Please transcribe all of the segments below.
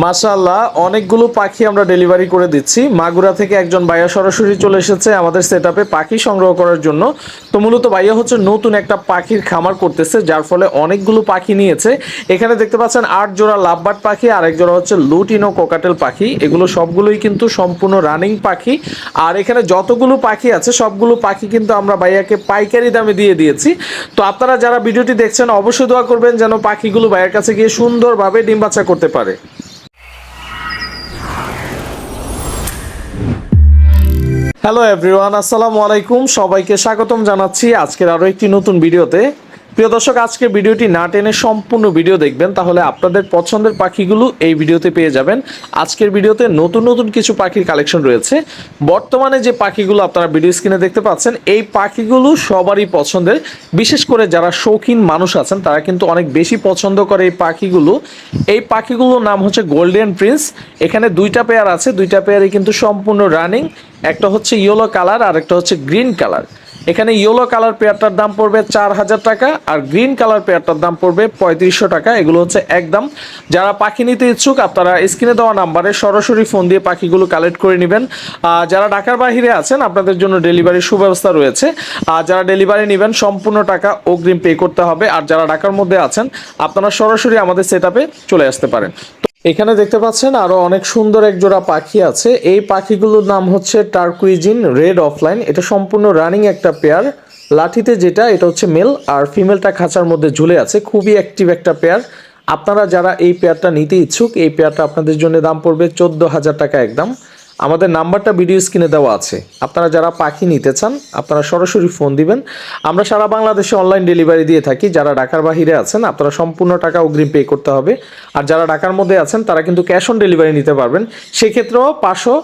মাশাল্লাহ অনেকগুলো পাখি আমরা ডেলিভারি করে দিচ্ছি। মাগুরা থেকে একজন ভাইয়া সরাসরি চলে এসেছে আমাদের সেট পাখি সংগ্রহ করার জন্য। তো মূলত ভাইয়া হচ্ছে নতুন একটা পাখির খামার করতেছে, যার ফলে অনেকগুলো পাখি নিয়েছে। এখানে দেখতে পাচ্ছেন আট জোড়া লাভবার্ড পাখি, আর এক জোড়া হচ্ছে লুটিনো কোকাটেল পাখি। এগুলো সবগুলোই কিন্তু সম্পূর্ণ রানিং পাখি। আর এখানে যতগুলো পাখি আছে, সবগুলো পাখি কিন্তু আমরা ভাইয়াকে পাইকারি দামে দিয়ে দিয়েছি। তো আপনারা যারা ভিডিওটি দেখছেন, অবশ্যই দোয়া করবেন যেন পাখিগুলো ভাইয়ের কাছে গিয়ে সুন্দরভাবে ডিম বাচ্চা করতে পারে। হ্যালো এভরিওয়ান আসসালামু আলাইকুম সবাইকে স্বাগতম জানাচ্ছি আজকের আরও একটি নতুন ভিডিওতে। প্রিয় দর্শক, আজকে ভিডিওটি না টেনে সম্পূর্ণ ভিডিও দেখবেন, তাহলে আপনাদের পছন্দের পাখিগুলো এই ভিডিওতে পেয়ে যাবেন। আজকের ভিডিওতে নতুন নতুন কিছু পাখির কালেকশন রয়েছে। বর্তমানে যে পাখিগুলো আপনারা ভিডিও স্ক্রিনে দেখতে পাচ্ছেন, এই পাখিগুলো সবারই পছন্দের। বিশেষ করে যারা শৌখিন মানুষ আছেন, তারা কিন্তু অনেক বেশি পছন্দ করে এই পাখিগুলো। এই পাখিগুলোর নাম হচ্ছে গোল্ডেন প্রিন্স। এখানে দুইটা পেয়ার আছে, দুইটা পেয়ারই কিন্তু সম্পূর্ণ রানিং। একটা হচ্ছে ইয়েলো কালার, আর একটা হচ্ছে গ্রিন কালার। এখানে ইয়েলো কালার পেয়ারটার দাম পড়বে চার হাজার টাকা আর গ্রিন কালার পেয়ারটার দাম পড়বে পঁয়ত্রিশশো টাকা। এগুলো হচ্ছে একদম। যারা পাখি নিতে ইচ্ছুক, আপনারা স্ক্রিনে দেওয়া নাম্বারে সরাসরি ফোন দিয়ে পাখিগুলো কালেক্ট করে নেবেন। যারা ঢাকার বাহিরে আছেন, আপনাদের জন্য ডেলিভারির সুব্যবস্থা রয়েছে। আর যারা ডেলিভারি নেবেন, সম্পূর্ণ টাকা অগ্রিম পে করতে হবে। আর যারা ঢাকার মধ্যে আছেন, আপনারা সরাসরি আমাদের সেট চলে আসতে পারেন। এখানে দেখতে পাচ্ছেন আরও অনেক সুন্দর এক জোড়া পাখি আছে। এই পাখিগুলোর নাম হচ্ছে টার্কুইজিন রেড অফলাইন। এটা সম্পূর্ণ রানিং একটা পেয়ার। লাঠিতে যেটা, এটা হচ্ছে মেল, আর ফিমেলটা খাঁচার মধ্যে ঝুলে আছে। খুবই অ্যাক্টিভ একটা পেয়ার। আপনারা যারা এই পেয়ারটা নিতে ইচ্ছুক, এই পেয়ারটা আপনাদের জন্য দাম পড়বে চোদ্দ হাজার টাকা একদম। আমাদের নাম্বারটা ভিডিও স্ক্রিনে দেওয়া আছে। আপনারা যারা পাখি নিতে চান, আপনারা সরাসরি ফোন দিবেন। আমরা সারা বাংলাদেশে অনলাইন ডেলিভারি দিয়ে থাকি। যারা ঢাকার বাহিরে আছেন, আপনারা সম্পূর্ণ টাকা অগ্রিম পে করতে হবে। আর যারা ঢাকার মধ্যে আছেন, তারা কিন্তু ক্যাশ অন ডেলিভারি নিতে পারবেন। সেক্ষেত্রেও পাঁচশো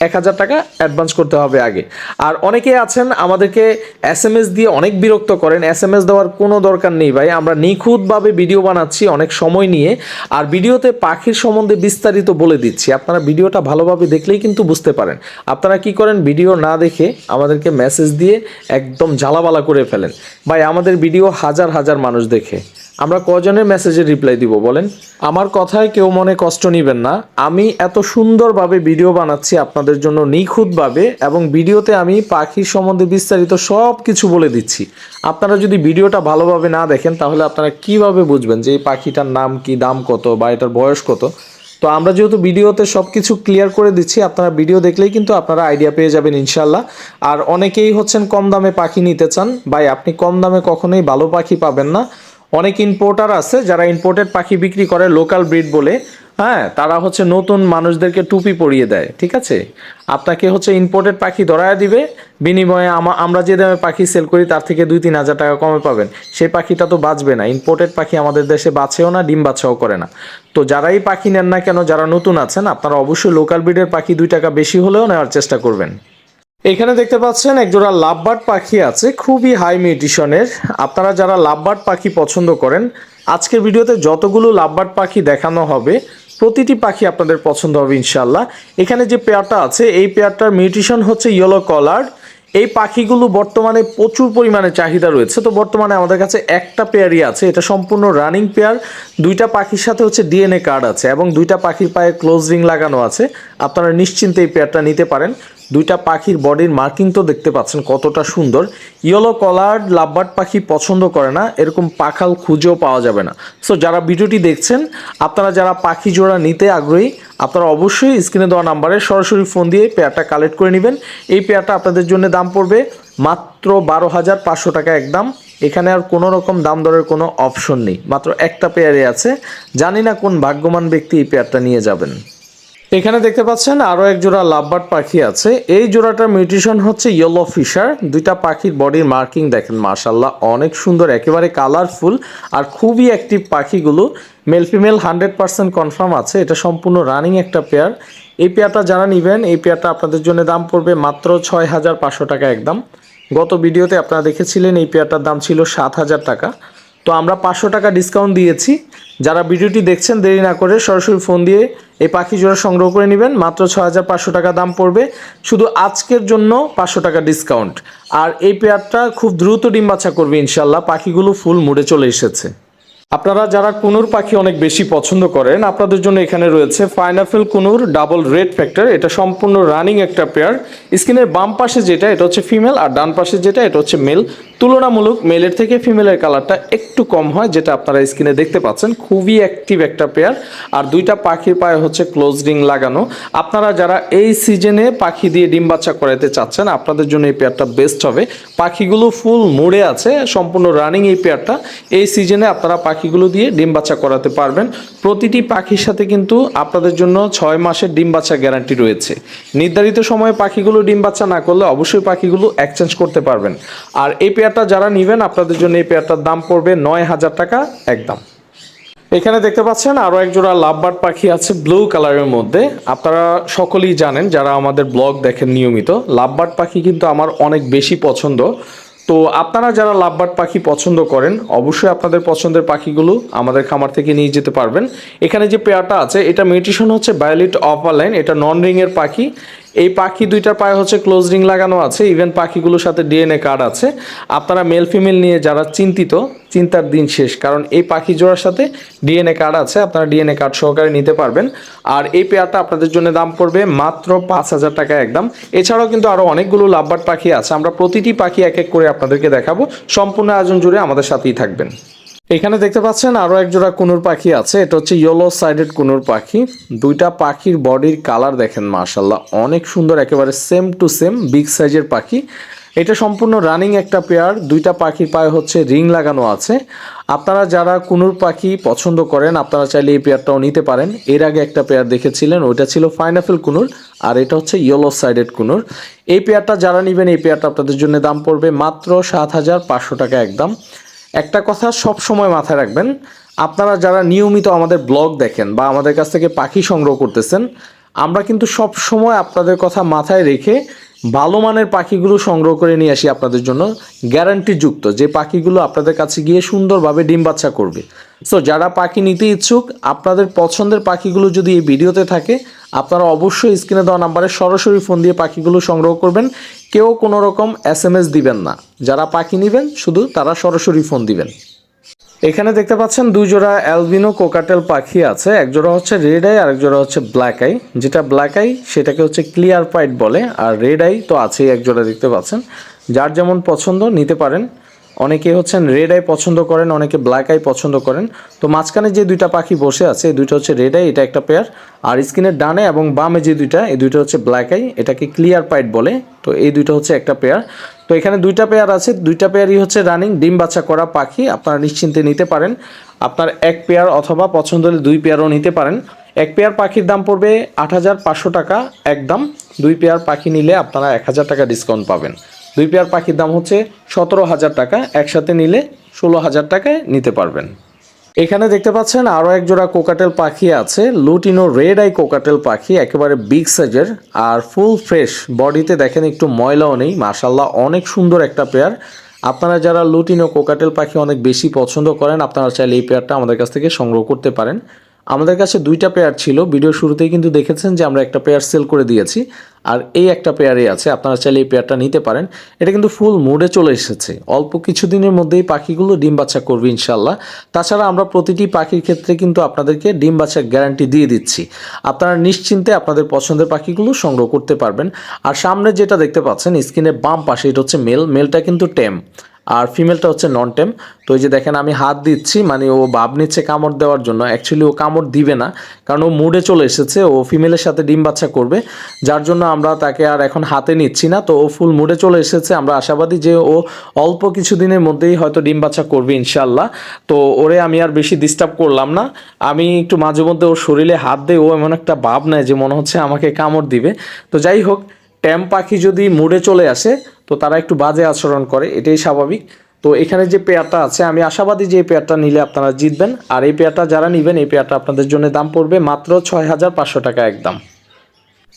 এক হাজার টাকা অ্যাডভান্স করতে হবে আগে। আর অনেকে আছেন আমাদেরকে এস এম এস দিয়ে অনেক বিরক্ত করেন। এস এম এস দেওয়ার কোনো দরকার নেই ভাই। আমরা নিখুঁতভাবে ভিডিও বানাচ্ছি অনেক সময় নিয়ে। আর ভিডিওতে পাখির সম্বন্ধে বিস্তারিত বলে দিচ্ছি। আপনারা ভিডিওটা ভালোভাবে দেখলেই কিন্তু বুঝতে পারেন। আপনারা কি করেন ভিডিও না দেখে আমাদেরকে মেসেজ দিয়ে একদম জ্বালাবালা করে ফেলেন। ভাই, আমাদের ভিডিও হাজার হাজার মানুষ দেখে। আমরা কজনের মেসেজের রিপ্লাই দিব, বলেন। আমার কথায় কেউ মনে কষ্ট নেবেন না। আমি এত সুন্দরভাবে ভিডিও বানাচ্ছি আপনাদের জন্য নিখুঁতভাবে এবং ভিডিওতে আমি পাখির সম্বন্ধে বিস্তারিত সব কিছু বলে দিচ্ছি। আপনারা যদি ভিডিওটা ভালোভাবে না দেখেন, তাহলে আপনারা কীভাবে বুঝবেন যে এই পাখিটার নাম কি, দাম কত বা এটার বয়স কত? তো আমরা যেহেতু ভিডিওতে সব কিছু ক্লিয়ার করে দিচ্ছি, আপনারা ভিডিও দেখলেই কিন্তু আপনারা আইডিয়া পেয়ে যাবেন ইনশাল্লাহ আর অনেকেই হচ্ছেন কম দামে পাখি নিতে চান। ভাই, আপনি কম দামে কখনোই ভালো পাখি পাবেন না। অনেক ইম্পোর্টার আছে, যারা ইম্পোর্টেড পাখি বিক্রি করে লোকাল ব্রিড বলে। হ্যাঁ তারা হচ্ছে নতুন মানুষদেরকে টুপি পরিয়ে দেয়, ঠিক আছে? আপনাকে হচ্ছে ইম্পোর্টেড পাখি ধরায় দিবে, বিনিময়ে আমা- আমরা যে দামে পাখি সেল করি, তার থেকে দুই, তিন হাজার টাকা কমে পাবেন। সেই পাখিটা তো বাঁচবে না ইম্পোর্টেড পাখি আমাদের দেশে বাঁচেও না, ডিম বাচ্চাও করে না। তো যারাই পাখি নেন না কেন, যারা নতুন আছেন, আপনারা অবশ্যই লোকাল ব্রিডের পাখি দুই টাকা বেশি হলেও নেওয়ার চেষ্টা করবেন। এখানে দেখতে পাচ্ছেন একজোড়া লাভবার্ড পাখি আছে, খুবই হাই মিউটিশনের আপনারা যারা লাভবার্ড পাখি পছন্দ করেন, আজকের ভিডিওতে যতগুলো লাভবার্ড পাখি দেখানো হবে, প্রতিটি পাখি আপনাদের পছন্দ হবে ইনশাল্লাহ এখানে যে পেয়ারটা আছে, এই পেয়ারটার মিউটিশন হচ্ছে ইয়েলো কলার এই পাখিগুলো বর্তমানে প্রচুর পরিমাণে চাহিদা রয়েছে। তো বর্তমানে আমাদের কাছে একটা পেয়ারই আছে, এটা সম্পূর্ণ রানিং পেয়ার। দুইটা পাখির সাথে হচ্ছে ডিএনএ কার্ড আছে এবং দুইটা পাখির পায়ে ক্লোজ রিং লাগানো আছে। আপনারা নিশ্চিন্তে এই পেয়ারটা নিতে পারেন। দুইটা পাখির বডির মার্কিং তো দেখতে পাচ্ছেন কতটা সুন্দর। ইয়েলো কলার লাভবার্ড পাখি পছন্দ করে না, এরকম পাখাল খুঁজেও পাওয়া যাবে না। সো যারা ভিডিওটি দেখছেন, আপনারা যারা পাখি জোড়া নিতে আগ্রহী, আপনারা অবশ্যই স্ক্রিনে দেওয়া নাম্বারে সরাসরি ফোন দিয়ে পেয়ারটা কালেক্ট করে নেবেন। এই পেয়ারটা আপনাদের জন্য দাম পড়বে মাত্র বারো হাজার পাঁচশো টাকা একদম। এখানে আর কোনো রকম দাম দরের কোনো অপশন নেই। মাত্র একটা পেয়ারে আছে। জানি না কোন ভাগ্যবান ব্যক্তি এই পেয়ারটা নিয়ে যাবেন। এখানে দেখতে পাচ্ছেন আরও এক জোড়া লাভবার্ড পাখি আছে। এই জোড়াটার মিউটিশন হচ্ছে ইয়েলো ফিশার দুইটা পাখির বডির মার্কিং দেখেন মার্শাল্লাহ অনেক সুন্দর, একেবারে কালারফুল আর খুবই অ্যাক্টিভ পাখিগুলো। Male female hundred percent confirm আছে। এটা সম্পূর্ণ রানিং একটা পেয়ার এই পেয়ারটা যারা নেবেন, এই পেয়ারটা আপনাদের জন্য দাম পড়বে মাত্র ছয় হাজার পাঁচশো টাকা একদম। গত ভিডিওতে আপনারা দেখেছিলেন এই পেয়ারটার দাম ছিল সাত হাজার টাকা। তো আমরা পাঁচশো টাকা ডিসকাউন্ট দিয়েছি। যারা ভিডিওটি দেখছেন, দেরি না করে সরাসরি ফোন দিয়ে এই পাখি জোড়া সংগ্রহ করে নেবেন। মাত্র ছ হাজার পাঁচশো টাকা দাম পড়বে। শুধু আজকের জন্য পাঁচশো টাকা ডিসকাউন্ট আর এই পেয়ারটা খুব দ্রুত ডিম বাচ্চা করবে ইনশাল্লাহ পাখিগুলো ফুল মুড়ে চলে এসেছে। আপনারা যারা কুনুর পাখি অনেক বেশি পছন্দ করেন, আপনাদের জন্য এখানে রয়েছে pineapple conure double red factor এটা সম্পূর্ণ রানিং একটা পেয়ার। স্ক্রিনের বাম পাশে যেটা, এটা হচ্ছে ফিমেল আর ডান পাশে যেটা, এটা হচ্ছে মেল তুলনামূলক মেলের থেকে ফিমেলের কালারটা একটু কম হয়, যেটা আপনারা স্ক্রিনে দেখতে পাচ্ছেন। খুবই অ্যাক্টিভ একটা পেয়ার আর দুইটা পাখির পায়ে হচ্ছে ক্লোজ রিং লাগানো। আপনারা যারা এই সিজনে পাখি দিয়ে ডিম বাচ্চা করাতে চাচ্ছেন, আপনাদের জন্য এই পেয়ারটা বেস্ট হবে। পাখিগুলো ফুল মুড়ে আছে, সম্পূর্ণ রানিং এই পেয়ারটা এই সিজনে আপনারা পাখিগুলো দিয়ে ডিম বাচ্চা করাতে পারবেন। প্রতিটি পাখির সাথে কিন্তু আপনাদের জন্য ছয় মাসের ডিম বাচ্চা গ্যারান্টি রয়েছে। নির্ধারিত সময়ে পাখিগুলো ডিম বাচ্চা না করলে অবশ্যই পাখিগুলো এক্সচেঞ্জ করতে পারবেন। আর এই পেয়ারটা যারা নেবেন, আপনাদের জন্য এই পেয়ারটার দাম পড়বে নয় হাজার টাকা একদম। এখানে দেখতে পাচ্ছেন আরও এক জোড়া লাভবার্ড পাখি আছে ব্লু কালারের মধ্যে। আপনারা সকলেই জানেন, যারা আমাদের ব্লগ দেখেন নিয়মিত, লাভবার্ড পাখি কিন্তু আমার অনেক বেশি পছন্দ। তো আপনারা যারা লাভবার্ড পাখি পছন্দ করেন, অবশ্যই আপনাদের পছন্দের পাখিগুলো আমাদের খামার থেকে নিয়ে যেতে পারবেন। এখানে যে পেয়ারটা আছে, এটা মেডিটেশন হচ্ছে বায়োলিট অফার লাইন, এটা নন রিংয়ের পাখি। এই পাখি দুইটার পায়ে হচ্ছে ক্লোজ রিং লাগানো আছে ইভেন পাখিগুলোর সাথে ডিএনএ কার্ড আছে। আপনারা মেল ফিমেল নিয়ে যারা চিন্তিত, চিন্তার দিন শেষ, কারণ এই পাখি জোড়ার সাথে ডিএনএ কার্ড আছে, আপনারা ডিএনএ কার্ড সহকারে নিতে পারবেন। আর এই পেয়ারটা আপনাদের জন্য দাম পড়বে মাত্র পাঁচ হাজার টাকা একদম। এছাড়াও কিন্তু আরও অনেকগুলো লাভবার্ড পাখি আছে। আমরা প্রতিটি পাখি এক এক করে আপনাদেরকে দেখাবো। সম্পূর্ণ আয়োজন জুড়ে আমাদের সাথেই থাকবেন। এখানে দেখতে পাচ্ছেন আরও এক জোড়া কুনুর পাখি আছে। এটা হচ্ছে ইয়েলো সাইডেড কুনুর পাখি। দুইটা পাখির বডির কালার দেখেন মাশাল্লাহ অনেক সুন্দর, একেবারে সেম টু সেম বিগ সাইজের পাখি। এটা সম্পূর্ণ রানিং একটা পেয়ার দুইটা পাখির পায়ে হচ্ছে রিং লাগানো আছে। আপনারা যারা কুনুর পাখি পছন্দ করেন, আপনারা চাইলে এই পেয়ারটাও নিতে পারেন। এর আগে একটা পেয়ার দেখেছিলেন, ওইটা ছিল ফাইনাফেল কুনুর, আর এটা হচ্ছে ইয়েলো সাইডেড কুনুর। এই পেয়ারটা যারা নেবেন, এই পেয়ারটা আপনাদের জন্য দাম পড়বে মাত্র সাত হাজার পাঁচশো টাকা একদম। একটা কথা সব সময় মাথায় রাখবেন, আপনারা যারা নিয়মিত আমাদের ব্লগ দেখেন বা আমাদের কাছ থেকে পাখি সংগ্রহ করতেছেন, আমরা কিন্তু সব সময় আপনাদের কথা মাথায় রেখে ভালো মানের পাখিগুলো সংগ্রহ করে নিয়ে আসি আপনাদের জন্য গ্যারান্টিযুক্ত যে পাখিগুলো আপনাদের কাছে গিয়ে সুন্দরভাবে ডিম বাচ্চা করবে। সো যারা পাখি নিতে ইচ্ছুক, আপনাদের পছন্দের পাখিগুলো যদি এই ভিডিওতে থাকে, আপনারা অবশ্যই স্ক্রিনে দেওয়া নাম্বারে সরাসরি ফোন দিয়ে পাখিগুলো সংগ্রহ করবেন। কেউ কোনো রকম এস দিবেন না। যারা পাখি নেবেন, শুধু তারা সরাসরি ফোন দিবেন। এখানে দেখতে পাচ্ছেন দুই জোড়া অ্যালবিনো কোকাটেল পাখি আছে। এক জোড়া হচ্ছে রেড আই আর এক জোড়া হচ্ছে ব্ল্যাক আই। যেটা ব্ল্যাক আই, সেটাকে হচ্ছে ক্লিয়ার পাইট বলে। আর রেড আই তো আছেই এক জোড়া দেখতে পাচ্ছেন। যার যেমন পছন্দ নিতে পারেন। অনেকে হচ্ছেন রেড আই পছন্দ করেন, অনেকে ব্ল্যাক আই পছন্দ করেন। তো মাঝখানে যে দুইটা পাখি বসে আছে, এই দুইটা হচ্ছে রেড আই, এটা একটা পেয়ার। আর স্ক্রিনের ডানে এবং বামে যে দুইটা, এই দুইটা হচ্ছে ব্ল্যাক আই, এটাকে ক্লিয়ার পাইট বলে। তো এই দুইটা হচ্ছে একটা পেয়ার। তো এখানে দুইটা পেয়ার আছে। দুইটা পেয়ারই হচ্ছে রানিং ডিম বাচ্চা করা পাখি। আপনারা নিশ্চিন্তে নিতে পারেন। আপনার এক পেয়ার অথবা পছন্দ হলে দুই পেয়ারও নিতে পারেন। এক পেয়ার পাখির দাম পড়বে আট হাজার পাঁচশো টাকা একদম। দুই পেয়ার পাখি নিলে আপনারা এক হাজার টাকা ডিসকাউন্ট পাবেন। দুই পেয়ার পাখির দাম হচ্ছে সতেরো হাজার টাকা। একসাথে নিলে ষোলো হাজার টাকায় নিতে পারবেন। এখানে দেখতে পাচ্ছেন আরও এক জোড়া কোকাটেল পাখি আছে। লুটিনো রেড আই কোকাটেল পাখি, একেবারে বিগ সাইজের। আর ফুল ফ্রেশ বডিতে দেখেন একটু ময়লাও নেই মাসাল্লাহ অনেক সুন্দর একটা পেয়ার। আপনারা যারা লুটিনো কোকাটেল পাখি অনেক বেশি পছন্দ করেন, আপনারা চাইলে এই পেয়ারটা আমাদের কাছ থেকে সংগ্রহ করতে পারেন। আমাদের কাছে দুইটা পেয়ার ছিল। ভিডিও শুরুতেই কিন্তু দেখেছেন যে আমরা একটা পেয়ার সেল করে দিয়েছি। আর এই একটা পেয়ারই আছে, আপনারা চাইলে এই পেয়ারটা নিতে পারেন। এটা কিন্তু ফুল মুডে চলে এসেছে। অল্প কিছুদিনের মধ্যেই পাখিগুলো ডিম বাচ্চা করবে ইনশাল্লাহ তাছাড়া আমরা প্রতিটি পাখির ক্ষেত্রে কিন্তু আপনাদেরকে ডিম বাচ্চার গ্যারান্টি দিয়ে দিচ্ছি। আপনারা নিশ্চিন্তে আপনাদের পছন্দের পাখিগুলো সংগ্রহ করতে পারবেন। আর সামনে যেটা দেখতে পাচ্ছেন, স্ক্রিনের বাম পাশে এটা হচ্ছে মেল মেলটা কিন্তু টেম আর ফিমেলটা হচ্ছে নন টেম তো এই যে দেখেন, আমি হাত দিচ্ছি মানে ও ভাব নিচ্ছে কামড় দেওয়ার জন্য। অ্যাকচুয়ালি ও কামড় দিবে না, কারণ ও মুডে চলে এসেছে, ও ফিমেলের সাথে ডিম বাচ্চা করবে, যার জন্য আমরা তাকে আর এখন হাতে নিচ্ছি না। তো ও ফুল মুডে চলে এসেছে, আমরা আশাবাদী যে ও অল্প কিছু দিনের মধ্যেই হয়তো ডিম বাচ্চা করবে ইনশাল্লাহ তো ওরে আমি আর বেশি ডিস্টার্ব করলাম না, আমি একটু মাঝে মধ্যে ওর শরীরে হাত দিয়ে ও এমন একটা ভাব নেয় যে মনে হচ্ছে আমাকে কামড় দিবে। তো যাই হোক ট্যাম পাখি যদি মুডে চলে আসে তো তারা একটু বাজে আচরণ করে, এটাই স্বাভাবিক। তো এখানে যে পেয়ারটা আছে, আমি আশাবাদী যে এই পেয়ারটা নিলে আপনারা জিতবেন। আর এই পেয়ারটা যারা নেবেন, এই পেয়ারটা আপনাদের জন্য দাম পড়বে মাত্র ছয় হাজার পাঁচশো টাকা একদম।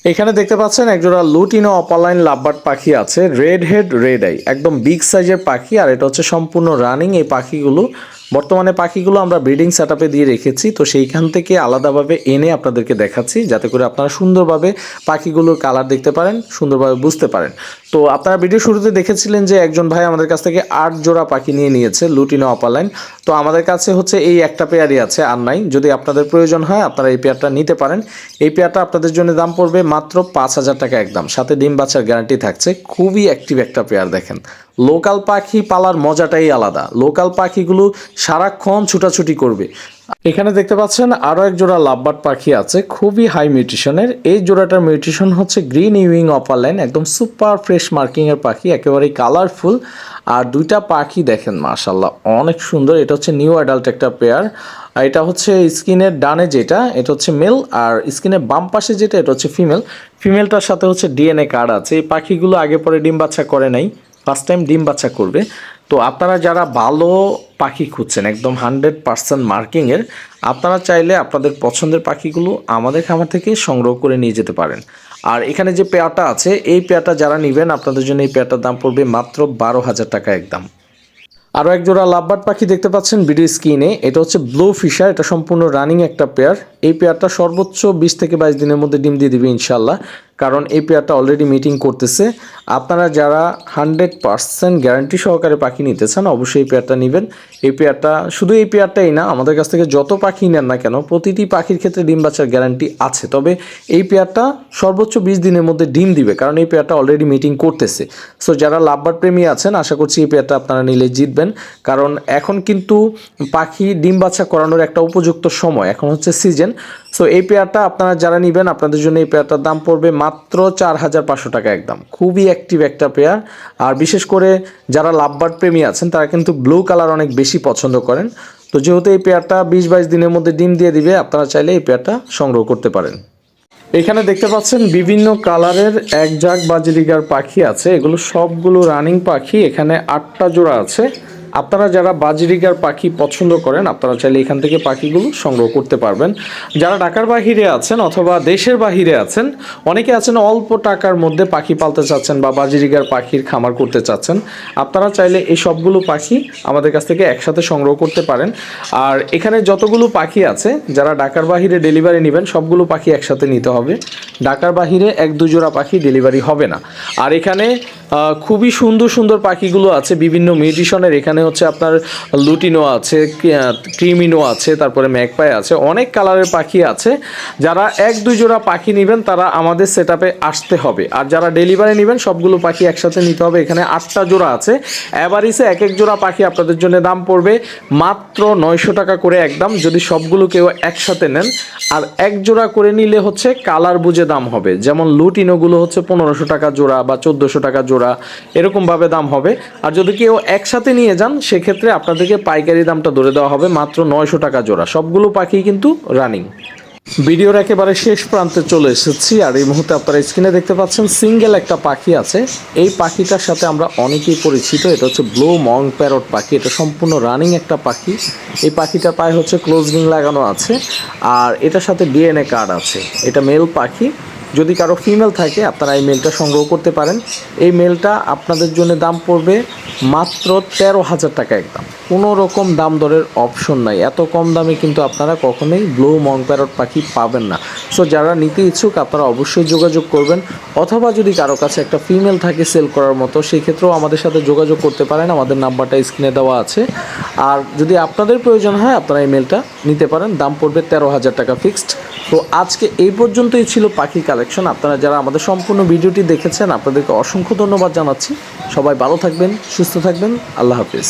এখানে দেখতে পাচ্ছেন, একজোড়া লুটিনো অপালাইন লাভবার্ড পাখি আছে রেড হেড রেড আই, একদম বিগ সাইজের পাখি। আর এটা হচ্ছে সম্পূর্ণ রানিং এই পাখিগুলো। বর্তমানে পাখিগুলো আমরা ব্রিডিং সেট দিয়ে রেখেছি, তো সেইখান থেকে আলাদাভাবে এনে আপনাদেরকে দেখাচ্ছি, যাতে করে আপনারা সুন্দরভাবে পাখিগুলোর কালার দেখতে পারেন, সুন্দরভাবে বুঝতে পারেন। তো আপনারা ভিডিও শুরুতে দেখেছিলেন যে একজন ভাই আমাদের কাছ থেকে আট জোড়া পাখি নিয়ে নিয়েছে লুটিনো অপালাইন তো আমাদের কাছে হচ্ছে এই একটা পেয়ারই আছে, আর নাই। যদি আপনাদের প্রয়োজন হয়, আপনারা এই পেয়ারটা নিতে পারেন। এই পেয়ারটা আপনাদের জন্য দাম পড়বে মাত্র পাঁচ হাজার টাকা একদম। সাথে ডিম বাচ্চার গ্যারান্টি থাকছে। খুবই অ্যাক্টিভ একটা পেয়ার দেখেন। লোকাল পাখি পালার মজাটাই আলাদা। লোকাল পাখিগুলো সারাক্ষণ ছুটাছুটি করবে। এখানে দেখতে পাচ্ছেন আরও এক জোড়া লাভবার্ড পাখি আছে, খুবই হাই মিউট্রিশনের এই জোড়াটার মিউট্রিশন হচ্ছে গ্রিন ইউইং অপারলাইন একদম সুপার ফ্রেশ মার্কিংয়ের পাখি, একেবারেই কালারফুল আর দুইটা পাখি দেখেন মাশাল্লাহ অনেক সুন্দর। এটা হচ্ছে নিউ অ্যাডাল্ট একটা পেয়ার আর এটা হচ্ছে স্কিনের ডানে যেটা, এটা হচ্ছে মেল আর স্কিনের বাম পাশে যেটা, এটা হচ্ছে ফিমেল ফিমেলটার সাথে হচ্ছে ডিএনএ কার্ড আছে। এই পাখিগুলো আগে পরে ডিম বাচ্চা করে নাই ফার্স্ট টাইম ডিম বাচ্চা করবে। তো আপনারা যারা ভালো পাখি খুঁজছেন, একদম হান্ড্রেড পার্সেন্ট মার্কিংয়ের, আপনারা চাইলে আপনাদের পছন্দের পাখিগুলো আমাদের খামার থেকে সংগ্রহ করে নিয়ে যেতে পারেন। আর এখানে যে পেয়ারটা আছে, এই পেয়ারটা যারা নেবেন, আপনাদের জন্য এই পেয়ারটার দাম পড়বে মাত্র বারো হাজার টাকা একদম। আরও এক জোড়া লাভবার্ড পাখি দেখতে পাচ্ছেন ভিডিও স্ক্রিনে এটা হচ্ছে ব্লু ফিশার, এটা সম্পূর্ণ রানিং একটা পেয়ার। এই পেয়ারটা সর্বোচ্চ বিশ থেকে বাইশ দিনের মধ্যে ডিম দিয়ে দিবে ইনশাল্লাহ কারণ এই পেয়ারটা অলরেডি মিটিং করতেছে। আপনারা যারা হান্ড্রেড পার্সেন্ট গ্যারান্টি সহকারে পাখি নিতে চান, অবশ্যই এই পেয়ারটা নেবেন। এই পেয়ারটা শুধু এই পেয়ারটাই না, আমাদের কাছ থেকে যত পাখি নেন না কেন, প্রতিটি পাখির ক্ষেত্রে ডিম বাচ্চার গ্যারান্টি আছে। তবে এই পেয়ারটা সর্বোচ্চ বিশ দিনের মধ্যে ডিম দিবে, কারণ এই পেয়ারটা অলরেডি মিটিং করতেছে। সো যারা লাভবার প্রেমী আছেন, আশা করছি এই পেয়ারটা আপনারা নিলে জিতবেন। কারণ এখন কিন্তু পাখি ডিম বাচ্চা করানোর একটা উপযুক্ত সময়, এখন হচ্ছে সিজন সো এই পেয়ারটা আপনারা যারা নেবেন, আপনাদের জন্য এই পেয়ারটার দাম পড়বে মাত্র চার হাজার পাঁচশো টাকা একদম। খুবই অ্যাক্টিভ একটা পেয়ার আর বিশেষ করে যারা লাভবার্ড প্রেমী আছেন, তারা কিন্তু ব্লু কালার অনেক বেশি পছন্দ করেন। তো যেহেতু এই পেয়ারটা বিশ বাইশ দিনের মধ্যে ডিম দিয়ে দিবে, আপনারা চাইলে এই পেয়ারটা সংগ্রহ করতে পারেন। এখানে দেখতে পাচ্ছেন বিভিন্ন কালারের এক জাক বাজিরিগার পাখি আছে। এগুলো সবগুলো রানিং পাখি। এখানে আটটা জোড়া আছে। আপনারা যারা বাজরিগার পাখি পছন্দ করেন, আপনারা চাইলে এখান থেকে পাখিগুলো সংগ্রহ করতে পারবেন। যারা ঢাকার বাহিরে আছেন অথবা দেশের বাহিরে আছেন, অনেকে আছেন অল্প টাকার মধ্যে পাখি পালতে চাচ্ছেন বা বাজরিগার পাখির খামার করতে চাচ্ছেন। আপনারা চাইলে এই সবগুলো পাখি আমাদের কাছ থেকে একসাথে সংগ্রহ করতে পারেন। আর এখানে যতগুলো পাখি আছে, যারা ঢাকার বাহিরে ডেলিভারি নেবেন, সবগুলো পাখি একসাথে নিতে হবে। ঢাকার বাহিরে এক দুজোড়া পাখি ডেলিভারি হবে না। আর এখানে খুবই সুন্দর সুন্দর পাখিগুলো আছে, বিভিন্ন মিউটিশনের, এখানে হচ্ছে আপনার লুটিনো আছে ক্রিমিনো আছে, তারপরে ম্যাকপাই আছে, অনেক কালারের পাখি আছে। যারা এক দুই জোড়া পাখি নেবেন, তারা আমাদের সেট আসতে হবে। আর যারা ডেলিভারি নেবেন, সবগুলো পাখি একসাথে নিতে হবে। এখানে আটটা জোড়া আছে। অ্যাভারিসে এক এক জোড়া পাখি আপনাদের জন্য দাম পড়বে মাত্র নয়শো টাকা করে একদম। যদি সবগুলো কেউ একসাথে নেন, আর এক জোড়া করে নিলে হচ্ছে কালার বুঝে দাম হবে। যেমন লুটিনোগুলো হচ্ছে পনেরোশো টাকা জোড়া বা চোদ্দোশো টাকা জোড়া এরকমভাবে দাম হবে। আর যদি কেউ একসাথে নিয়ে যান, সেক্ষেত্রে আপনাদেরকে পাইকারি দামটা ধরে দেওয়া হবে মাত্র নয়শো টাকা জোড়া। সবগুলো পাখি কিন্তু রানিং ভিডিওর একেবারে শেষ প্রান্তে চলে এসেছি, আর এই মুহূর্তে আপনারা স্ক্রিনে দেখতে পাচ্ছেন সিঙ্গেল একটা পাখি আছে। এই পাখিটার সাথে আমরা অনেকেই পরিচিত, এটা হচ্ছে ব্লু মং প্যারট পাখি, এটা সম্পূর্ণ রানিং একটা পাখি। এই পাখিটার পায়ে হচ্ছে ক্লোজ রিং লাগানো আছে, আর এটার সাথে ডিএনএ কার্ড আছে। এটা মেল পাখি যদি কারও ফিমেল থাকে, আপনারা এই মেলটা সংগ্রহ করতে পারেন। এই মেলটা আপনাদের জন্য দাম পড়বে মাত্র তেরো হাজার টাকা একদম। কোনো রকম দাম দরের অপশন নাই। এত কম দামে কিন্তু আপনারা কখনোই ব্লু মং প্যারট পাখি পাবেন না। সো যারা নিতে ইচ্ছুক, আপনারা অবশ্যই যোগাযোগ করবেন। অথবা যদি কারও কাছে একটা ফিমেল থাকে সেল করার মতো, সেই ক্ষেত্রেও আমাদের সাথে যোগাযোগ করতে পারেন। আমাদের নাম্বারটা স্ক্রিনে দেওয়া আছে। আর যদি আপনাদের প্রয়োজন হয়, আপনারা এই মেলটা নিতে পারেন। দাম পড়বে তেরো হাজার টাকা ফিক্সড তো আজকে এই পর্যন্তই ছিল পাখি কালেকশন আপনারা যারা আমাদের সম্পূর্ণ ভিডিওটি দেখেছেন, আপনাদেরকে অসংখ্য ধন্যবাদ জানাচ্ছি। সবাই ভালো থাকবেন, সুস্থ থাকবেন। আল্লাহ হাফিজ।